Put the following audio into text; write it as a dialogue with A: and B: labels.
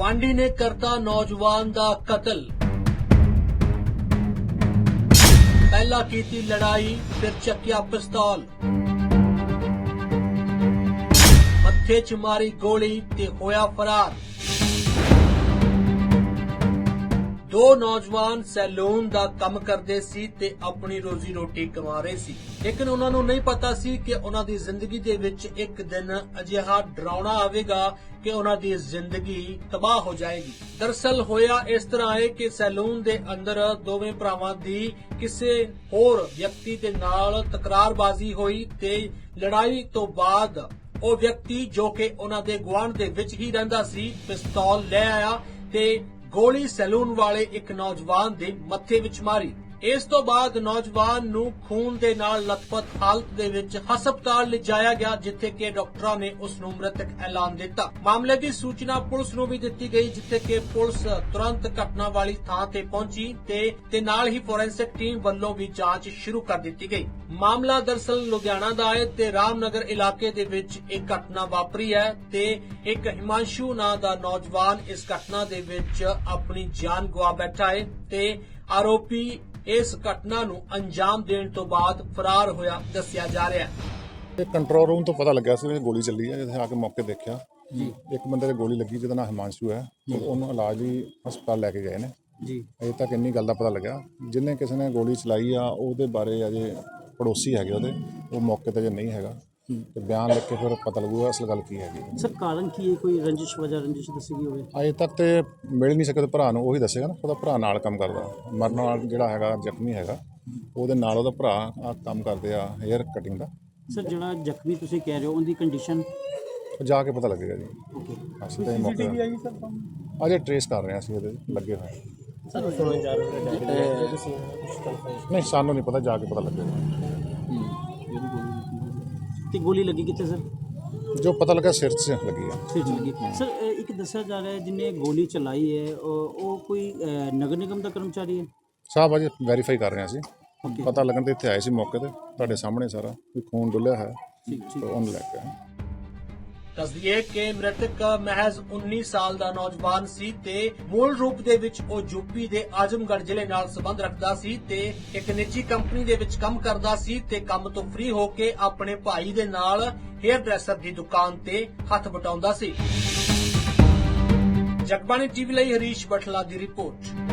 A: ਗੁਆਂਢੀ ਨੇ ਕਰਤਾ ਨੌਜਵਾਨ ਦਾ ਕਤਲ। ਪਹਿਲਾਂ ਕੀਤੀ ਲੜਾਈ, ਫਿਰ ਚੱਕਿਆ ਪਿਸਤੌਲ। ਮੱਥੇ 'ਚ ਮਾਰੀ ਗੋਲੀ ਤੇ ਹੋਇਆ ਫਰਾਰ। ਦੋ ਨੌਜਵਾਨ ਸੈਲੂਨ ਦਾ ਕੰਮ ਕਰਦੇ ਸੀ ਤੇ ਆਪਣੀ ਰੋਜ਼ੀ ਰੋਟੀ ਕਮਾ ਰਹੇ ਸੀ। ਲੇਕਿਨ ਉਹਨਾਂ ਨੂੰ ਨਹੀਂ ਪਤਾ ਸੀ ਕਿ ਉਹਨਾਂ ਦੀ ਜ਼ਿੰਦਗੀ ਦੇ ਵਿੱਚ ਇੱਕ ਦਿਨ ਅਜਿਹਾ ਡਰਾਉਣਾ ਆਵੇਗਾ ਕਿ ਉਹਨਾਂ ਦੀ ਜ਼ਿੰਦਗੀ ਤਬਾਹ ਹੋ ਜਾਏਗੀ। ਦਰਸਲ ਹੋਇਆ ਇਸ ਤਰ੍ਹਾਂ ਹੈ ਕਿ ਸੈਲੂਨ ਦੇ ਅੰਦਰ ਦੋਵੇਂ ਭਰਾਵਾਂ ਦੀ ਕਿਸੇ ਹੋਰ ਵਿਅਕਤੀ ਦੇ ਨਾਲ ਤਕਰਾਰਬਾਜ਼ੀ ਹੋਈ ਤੇ ਲੜਾਈ ਤੋਂ ਬਾਅਦ ਉਹ ਵਿਅਕਤੀ ਜੋ ਕਿ ਉਹਨਾਂ ਦੇ ਗੁਆਂਢ ਦੇ ਵਿੱਚ ਹੀ ਰਹਿੰਦਾ ਸੀ, ਪਿਸਤੌਲ ਲੈ ਆਇਆ ਤੇ ਗੋਲੀ ਸੈਲੂਨ ਵਾਲੇ ਇੱਕ ਨੌਜਵਾਨ ਦੇ ਮੱਥੇ ਵਿੱਚ ਮਾਰੀ। ਇਸ ਤੋਂ ਬਾਅਦ ਨੌਜਵਾਨ ਨੂੰ ਖੂਨ ਦੇ ਨਾਲ ਲਥਪਥ ਹਾਲਤ ਦੇ ਵਿੱਚ ਹਸਪਤਾਲ ਲਿਜਾਇਆ ਗਿਆ, ਜਿੱਥੇ ਕਿ ਡਾਕਟਰਾਂ ਨੇ ਉਸ ਨੂੰ ਮ੍ਰਿਤਕ ਐਲਾਨ ਦਿੱਤਾ। ਮਾਮਲੇ ਦੀ ਸੂਚਨਾ ਪੁਲਿਸ ਨੂੰ ਵੀ ਦਿੱਤੀ ਗਈ, ਜਿੱਥੇ ਕਿ ਪੁਲਿਸ ਤੁਰੰਤ ਘਟਨਾ ਵਾਲੀ ਥਾਂ ਤੇ ਪਹੁੰਚੀ ਤੇ ਤੇ ਨਾਲ ਹੀ ਫੋਰੈਂਸਿਕ ਟੀਮ ਵੱਲੋਂ ਵੀ ਜਾਂਚ ਸ਼ੁਰੂ ਕਰ ਦਿੱਤੀ ਗਈ। ਮਾਮਲਾ ਦਰਸਲ ਲੁਧਿਆਣਾ ਦਾ ਹੈ ਤੇ ਰਾਮਨਗਰ ਇਲਾਕੇ ਦੇ ਵਿੱਚ ਇਹ ਘਟਨਾ ਵਾਪਰੀ ਹੈ ਤੇ ਇੱਕ ਹਿਮਾਂਸ਼ੂ ਨਾਂ ਦਾ ਨੌਜਵਾਨ ਇਸ ਘਟਨਾ ਦੇ ਵਿੱਚ ਆਪਣੀ ਜਾਨ ਗਵਾ ਬੈਠਾ ਹੈ ਤੇ ਆਰੋਪੀ ਇਸ ਘਟਨਾ ਨੂੰ ਅੰਜਾਮ ਦੇਣ ਤੋਂ ਬਾਅਦ ਫਰਾਰ ਹੋਇਆ ਦੱਸਿਆ ਜਾ ਰਿਹਾ ਹੈ।
B: ਇਹ ਕੰਟਰੋਲ ਰੂਮ ਤੋਂ ਪਤਾ ਲੱਗਿਆ ਸੀ ਵੀ ਗੋਲੀ ਚੱਲੀ ਹੈ ਜਿੱਥੇ ਆ ਕੇ ਮੌਕੇ ਦੇਖਿਆ। ਜੀ। ਇੱਕ ਬੰਦੇ ਦੇ ਗੋਲੀ ਲੱਗੀ ਜਿਹਦਾ ਨਾਮ ਹਿਮਾਂਸ਼ੂ ਹੈ। ਤੇ ਉਹਨੂੰ ਇਲਾਜ ਲਈ ਹਸਪਤਾਲ ਲੈ ਕੇ ਗਏ ਨੇ।
C: ਜੀ।
B: ਅਜੇ ਤੱਕ ਇੰਨੀ ਗੱਲ ਦਾ ਪਤਾ ਲੱਗਿਆ। ਜਿੰਨੇ ਕਿਸੇ ਨੇ ਗੋਲੀ ਚਲਾਈ ਆ ਉਹਦੇ ਬਾਰੇ ਅਜੇ ਪੜੋਸੀ ਹੈਗੇ ਉਹਦੇ। ਉਹ ਮੌਕੇ ਤੇ ਜੇ ਨਹੀਂ ਹੈਗਾ। ਤੇ ਬਿਆਨ ਲਿਖ ਕੇ ਫਿਰ ਪਤਾ ਲੱਗੂਗਾ ਅਸਲ ਗੱਲ ਕੀ ਹੈਗੀ।
C: ਸਰ ਕਾਰਨ ਕੀ ਹੈ? ਕੋਈ ਰੰਜਿਸ਼ ਵਜ੍ਹਾ ਰੰਜਿਸ਼ ਦੱਸੀ ਗਈ ਹੋਵੇ?
B: ਅਜੇ ਤੱਕ ਤੇ ਮਿਲ ਨਹੀਂ ਸਕਦੇ ਭਰਾ ਨੂੰ ਉਹੀ ਦੱਸੇਗਾ ਨਾ ਉਹਦਾ ਭਰਾ ਨਾਲ ਕੰਮ ਕਰਦਾ। ਮਰਨ ਨਾਲ ਜਿਹੜਾ ਹੈਗਾ ਜ਼ਖਮੀ ਹੈਗਾ ਉਹਦੇ ਨਾਲ ਉਹਦਾ ਭਰਾ ਆ ਕੰਮ ਕਰਦੇ ਆ ਹੇਅਰ ਕਟਿੰਗ ਦਾ।
C: ਸਰ ਜਿਹੜਾ ਜ਼ਖਮੀ ਤੁਸੀਂ ਕਹਿ ਰਹੇ ਹੋ ਉਹਦੀ ਕੰਡੀਸ਼ਨ
B: ਉਹ ਜਾ ਕੇ ਪਤਾ ਲੱਗੇਗਾ ਜੀ।
C: ਓਕੇ
B: ਅਸੀਂ ਤਾਂ ਇਹ ਮੌਕੇ ਅਜੇ ਟਰੇਸ ਕਰ ਰਹੇ ਹਾਂ ਅਸੀਂ ਇਹਦੇ ਲੱਗੇ ਹੋਏ
C: ਸਰ ਸੁਣਨ ਜਾ ਰਹੇ
B: ਨਹੀਂ ਸਾਨੂੰ ਨਹੀਂ ਪਤਾ ਜਾ ਕੇ ਪਤਾ ਲੱਗੇਗਾ।
C: ਤੇ ਗੋਲੀ ਲੱਗੀ ਕਿੱਥੇ ਸਰ?
B: ਜੋ ਪਤਾ ਲੱਗਾ ਸਿਰ 'ਚ ਲੱਗੀ ਆ।
C: ਸਿਰ 'ਚ ਲੱਗੀ। ਸਰ ਇਹ ਇੱਕ ਦੱਸਿਆ ਜਾ ਰਿਹਾ ਹੈ ਜਿਹਨੇ ਗੋਲੀ ਚਲਾਈ ਹੈ ਉਹ ਉਹ ਕੋਈ ਅਹ, ਨਗਰ ਨਿਗਮ ਦਾ ਕਰਮਚਾਰੀ ਹੈ?
B: ਸਾਹਿਬ ਅਜੇ ਵੈਰੀਫਾਈ ਕਰ ਰਹੇ ਹਾਂ ਅਸੀਂ। ਪਤਾ ਲੱਗਣ ਤੇ ਇੱਥੇ ਆਏ ਸੀ ਮੌਕੇ ਤੇ। ਤੁਹਾਡੇ ਸਾਹਮਣੇ ਸਾਰਾ ਵੀ ਖੂਨ ਡੁੱਲਿਆ ਹੈ।
C: ਠੀਕ
B: ਤੇ ਉਹਨੂੰ ਲੈ ਕੇ ਆਏ।
A: ਦੱਸਦੀਏ ਕਿ ਮ੍ਰਿਤਕ ਮਹਿਜ਼ 19 ਸਾਲ ਦਾ ਨੌਜਵਾਨ ਸੀ ਤੇ ਮੂਲ ਰੂਪ ਦੇ ਵਿੱਚ ਉਹ ਯੂਪੀ ਦੇ ਆਜਮਗੜ੍ਹ ਜ਼ਿਲ੍ਹੇ ਨਾਲ ਸੰਬੰਧ ਰੱਖਦਾ ਸੀ ਤੇ ਇੱਕ ਨਿੱਜੀ ਕੰਪਨੀ ਦੇ ਵਿੱਚ ਕੰਮ ਕਰਦਾ ਸੀ ਤੇ ਕੰਮ ਤੋਂ ਫ੍ਰੀ ਹੋ ਕੇ ਆਪਣੇ ਭਾਈ ਦੇ ਨਾਲ ਹੇਅਰ ਡਰੈਸਰ ਦੀ ਦੁਕਾਨ ਤੇ ਹੱਥ ਵਟਾਉਂਦਾ ਸੀ। ਜਗਬਾਣੀ ਟੀਵੀ ਲਈ ਹਰੀਸ਼ ਬਠਲਾ ਦੀ ਰਿਪੋਰਟ।